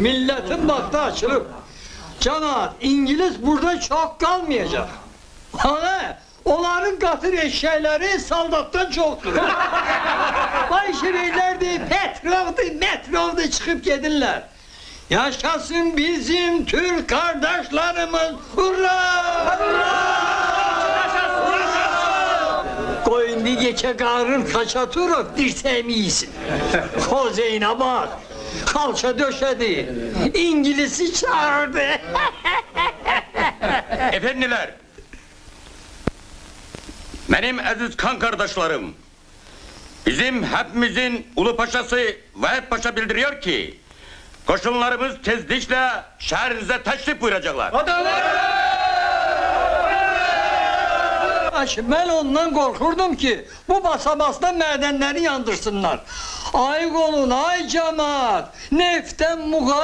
Milletin baktı açılıp. Canaat İngiliz burada çok kalmayacak. Hani onların katır eşeğleri saldattan çoktur. Vay şireylerdi, Petrov'du, Metrov'du çıkıp gelirler. Yaşasın bizim Türk kardeşlerimiz. Hurra! Koyun bir geçe karın kaça turuk dirseğimi iyisin. Kozeyine bak. Kalça döşedi. İngiliz'i çağırdı. Efendiler, benim aziz kan kardeşlerim, bizim hepimizin ulu paşası Vahap Paşa bildiriyor ki, koşunlarımız tezlikle şehrinize teşrif buyuracaklar. Aş, Ben ondan korkurdum ki bu basamazda madenleri yandırsınlar. Ay kolun ay cemaat. Neften muka